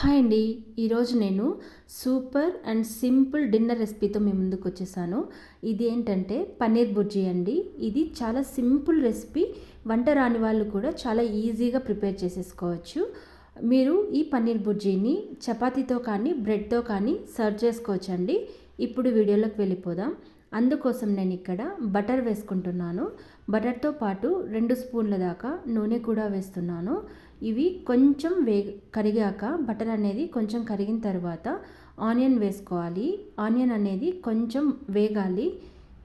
Hi అండి. ఈరోజు నేను సూపర్ అండ్ సింపుల్ డిన్నర్ రెసిపీతో మీ ముందుకు వచ్చేసాను. ఇది ఏంటంటే పన్నీర్ బుర్జీ అండి. ఇది చాలా సింపుల్ రెసిపీ. వంట రాని వాళ్ళు కూడా చాలా ఈజీగా ప్రిపేర్ చేసేసుకోవచ్చు. మీరు ఈ పన్నీర్ బుర్జీని చపాతీతో కానీ బ్రెడ్తో కానీ సర్వ్ చేసుకోవచ్చండి. ఇప్పుడు వీడియోలోకి వెళ్ళిపోదాం. అందుకోసం నేను ఇక్కడ బటర్ వేసుకుంటున్నాను. బటర్తో పాటు రెండు స్పూన్ల దాకా నూనె కూడా వేస్తున్నాను. ఇవి కొంచెం వే కరిగాక బటర్ అనేది కొంచెం కరిగిన తర్వాత ఆనియన్ వేసుకోవాలి. ఆనియన్ అనేది కొంచెం వేగాలి.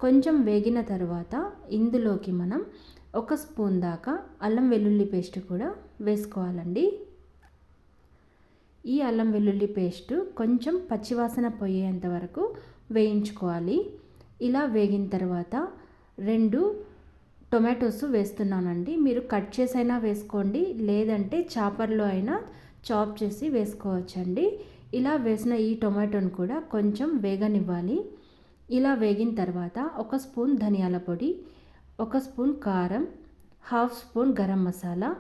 కొంచెం వేగిన తర్వాత ఇందులోకి మనం ఒక స్పూన్ దాకా అల్లం వెల్లుల్లి పేస్ట్ కూడా వేసుకోవాలండి. ఈ అల్లం వెల్లుల్లి పేస్ట్ కొంచెం పచ్చివాసన పోయేంత వరకు వేయించుకోవాలి. ఇలా వేగిన తర్వాత రెండు టొమాటోస్ వేస్తున్నానండి. మీరు కట్ చేసైనా వేసుకోండి లేదంటే చాపర్లో అయినా చాప్ చేసి వేసుకోవచ్చండి. ఇలా వేసిన ఈ టొమాటోని కూడా కొంచెం వేగనివ్వాలి. ఇలా వేగిన తర్వాత ఒక స్పూన్ ధనియాల పొడి ఒక స్పూన్ కారం హాఫ్ స్పూన్ గరం మసాలా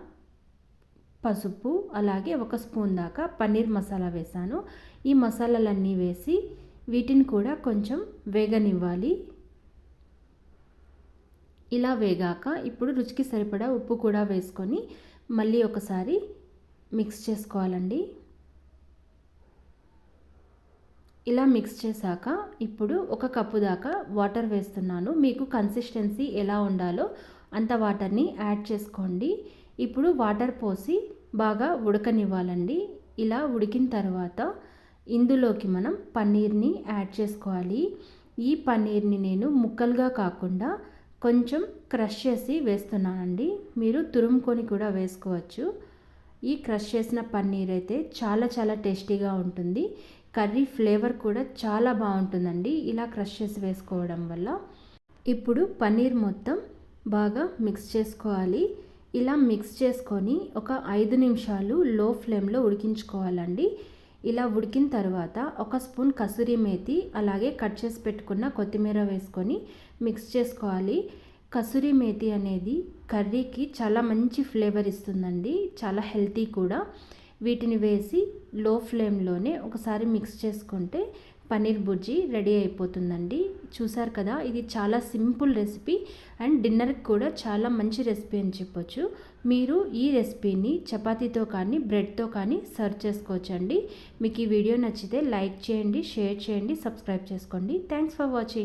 పసుపు అలాగే ఒక స్పూన్ దాకా పన్నీర్ మసాలా వేసాను ఈ మసాలాలన్నీ వేసి వీటిని కూడా కొంచెం వేగనివ్వాలి. ఇలా వేగాక ఇప్పుడు రుచికి సరిపడా ఉప్పు కూడా వేసుకొని మళ్ళీ ఒకసారి మిక్స్ చేసుకోవాలండి. ఇలా మిక్స్ చేశాక ఇప్పుడు ఒక కప్పు దాకా వాటర్ వేస్తున్నాను. మీకు కన్సిస్టెన్సీ ఎలా ఉండాలో అంత వాటర్ని యాడ్ చేసుకోండి. ఇప్పుడు వాటర్ పోసి బాగా ఉడకనివ్వాలండి. ఇలా ఉడికిన తర్వాత ఇందులోకి మనం పన్నీర్ని యాడ్ చేసుకోవాలి. ఈ పన్నీర్ని నేను ముక్కలుగా కాకుండా కొంచెం క్రష్ చేసి వేస్తున్నానండి. మీరు తురుముకొని కూడా వేసుకోవచ్చు. ఈ క్రష్ చేసిన పన్నీర్ అయితే చాలా చాలా టేస్టీగా ఉంటుంది. కర్రీ ఫ్లేవర్ కూడా చాలా బాగుంటుందండి ఇలా క్రష్ చేసి వేసుకోవడం వల్ల. ఇప్పుడు పన్నీర్ మొత్తం బాగా మిక్స్ చేసుకోవాలి. ఇలా మిక్స్ చేసుకొని ఒక ఐదు నిమిషాలు లో ఫ్లేమ్లో ఉడికించుకోవాలండి. ఇలా ఉడికిన తర్వాత ఒక స్పూన్ కసూరి మేతి అలాగే కట్ చేసి పెట్టుకున్న కొత్తిమీర వేసుకొని మిక్స్ చేసుకోవాలి. కసూరి మేతి అనేది కర్రీకి చాలా మంచి ఫ్లేవర్ ఇస్తుందండి. చాలా హెల్తీ కూడా. వీటిని వేసి లో ఫ్లేమ్లోనే ఒకసారి మిక్స్ చేసుకుంటే పన్నీర్ బుర్జీ రెడీ అయిపోతుందండి. చూసారు కదా ఇది చాలా సింపుల్ రెసిపీ అండ్ డిన్నర్కి కూడా చాలా మంచి రెసిపీ అని చెప్పొచ్చు. మీరు ఈ రెసిపీని చపాతీతో కానీ బ్రెడ్తో కానీ సర్వ్ చేసుకోవచ్చండి. మీకు ఈ వీడియో నచ్చితే లైక్ చేయండి షేర్ చేయండి సబ్స్క్రైబ్ చేసుకోండి. Thanks for watching.